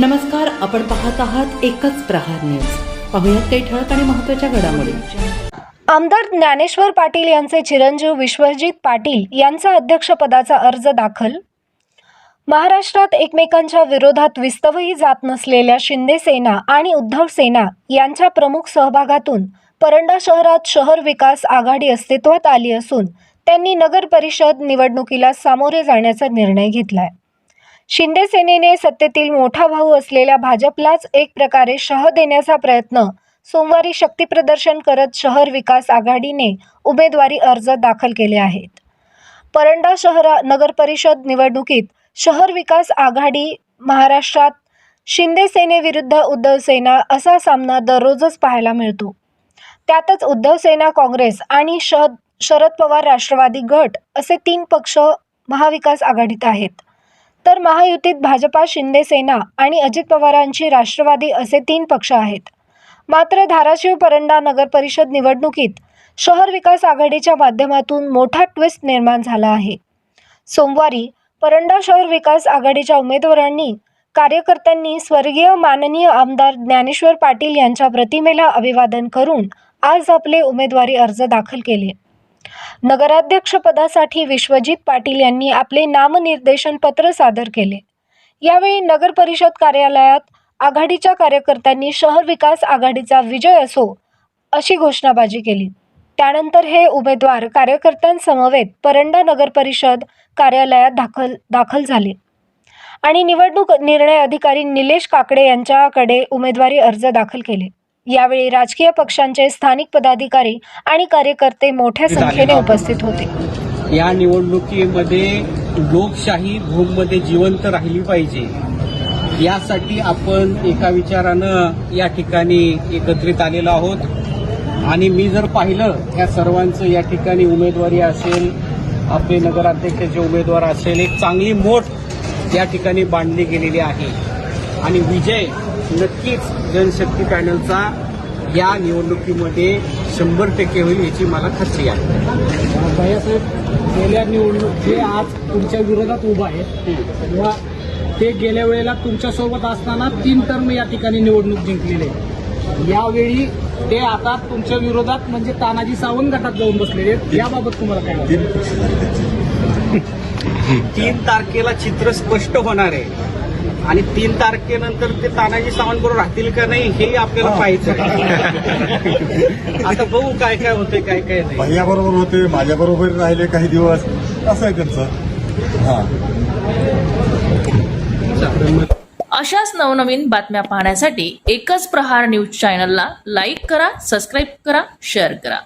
नमस्कार आपण पाहत आहात एकच प्रहार न्यूज. पाहुयात काही ठळक आणि महत्त्वाच्या घडामोडी. आमदार ज्ञानेश्वर पाटील यांचे चिरंजीव विश्वजित पाटील यांचा अध्यक्षपदाचा अर्ज दाखल? महाराष्ट्रात एकमेकांच्या विरोधात विस्तवही जात नसलेल्या शिंदे सेना आणि उद्धव सेना यांच्या प्रमुख सहभागातून परंडा शहरात शहर विकास आघाडी अस्तित्वात आली असून त्यांनी नगर परिषद निवडणुकीला सामोरे जाण्याचा निर्णय घेतलाय. शिंदे सेनेने सत्तेतील मोठा भाऊ असलेल्या भाजपलाच एक प्रकारे शह देण्याचा प्रयत्न सोमवारी शक्तीप्रदर्शन करत शहर विकास आघाडीने उमेदवारी अर्ज दाखल केले आहेत. परंडा शहरा नगर परिषद निवडणुकीत शहर विकास आघाडी महाराष्ट्रात शिंदे सेनेविरुद्ध उद्धव सेना असा सामना दररोजच पाहायला मिळतो. त्यातच उद्धव सेना काँग्रेस आणि शहद शरद पवार राष्ट्रवादी गट असे तीन पक्ष महाविकास आघाडीत आहेत. तर महायुतीत भाजपा शिंदे सेना आणि अजित पवारांची राष्ट्रवादी असे तीन पक्ष आहेत. मात्र धाराशिव परंडा नगर परिषद निवडणुकीत शहर विकास आघाडीच्या माध्यमातून मोठा ट्विस्ट निर्माण झाला आहे. सोमवारी परंडा शहर विकास आघाडीच्या उमेदवारांनी कार्यकर्त्यांनी स्वर्गीय माननीय आमदार ज्ञानेश्वर पाटील यांच्या प्रतिमेला अभिवादन करून आज आपले उमेदवारी अर्ज दाखल केले. नगराध्यक्षपदासाठी विश्वजित पाटील यांनी आपले नामनिर्देशन पत्र सादर केले. यावेळी नगर परिषद कार्यालयात आघाडीच्या कार्यकर्त्यांनी शहर विकास आघाडीचा विजय असो अशी घोषणाबाजी केली. त्यानंतर हे उमेदवार कार्यकर्त्यांसमवेत परंडा नगर परिषद कार्यालयात दाखल दाखल झाले. आणि निवडणूक निर्णय अधिकारी निलेश काकडे यांच्याकडे उमेदवारी अर्ज दाखल केले. यावेळी राजकीय पक्षांचे स्थानिक पदाधिकारी आणि कार्यकर्ते मोठ्या संख्येने उपस्थित होते. या निवडणुकीमध्ये लोकशाही भूममध्ये जिवंत राहिली पाहिजे. यासाठी आपण एका विचारानं या ठिकाणी एकत्रित आलेलो आहोत. आणि मी जर पाहिलं या सर्वांचं या ठिकाणी उमेदवारी असेल आपले नगराध्यक्षाचे उमेदवार असेल एक चांगली मोठ या ठिकाणी बांधली गेलेली आहे. आणि विजय नक्कीच जनशक्ती पॅनलचा या निवडणुकीमध्ये शंभर टक्के होईल याची मला खात्री आहे भैयासाहेब गेल्या निवडणूक जे आज तुमच्या विरोधात उभा आहे किंवा ते गेल्या वेळेला तुमच्यासोबत असताना तीन टर्म या ठिकाणी निवडणूक जिंकलेले आहे. यावेळी ते आता तुमच्या विरोधात म्हणजे तानाजी सावंत गटात जाऊन बसलेले आहेत याबाबत तुम्हाला काय वाटतं? तीन तारखेला चित्र स्पष्ट होणार आहे आणि तीन तारखेनंतर ते तानाजी सावंत बरोबर राहतील का नाही हे आपल्याला पाहायचं आहे. आता बघू काय काय होते काय काय नाही. भैया बरोबर होते माझ्या बरोबर राहिले काही दिवस. असं आहे त्यांचं. हा. अशाच नवनवीन बातम्या पाहण्यासाठी एकच प्रहार न्यूज चॅनलला लाईक करा सबस्क्राईब करा शेअर करा.